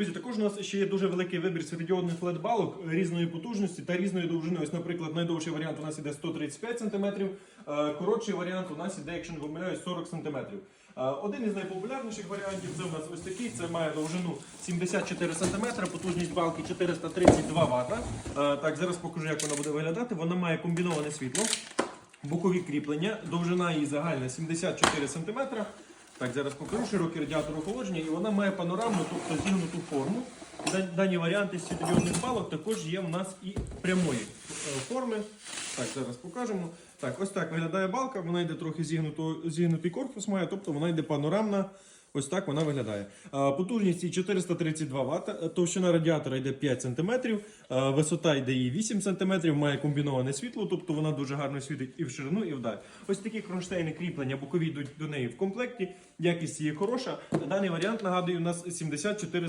Друзі, також у нас ще є дуже великий вибір світодіодних LED-балок різної потужності та різної довжини. Ось, наприклад, найдовший варіант у нас іде 135 см, е, коротший варіант у нас іде, якщо не помиляюсь, 40 см. Е, Один із найпопулярніших варіантів це у нас ось такий. Це має довжину 74 см, потужність балки 432 Вт. Е, Так, зараз покажу, як вона буде виглядати. Вона має комбіноване світло, бокові кріплення, довжина її загальна 74 см. Так, зараз покажу широкий радіатор охолодження, і вона має панорамну, тобто зігнуту форму. Дані варіанти світодіодних балок також є в нас і прямої е, форми. Так, зараз покажемо. Так, ось так виглядає балка, вона йде трохи зігнутий корпус має, тобто вона йде панорамна. Ось так вона виглядає. Е, Потужність її 432 Вт, е, товщина радіатора йде 5 см, висота йде її 8 см, має комбіноване світло, тобто вона дуже гарно світить і в ширину, і вдаль. Ось такі кронштейни кріплення бокові йдуть до неї в комплекті. Якість її хороша. Даний варіант нагадую, у нас 74 см.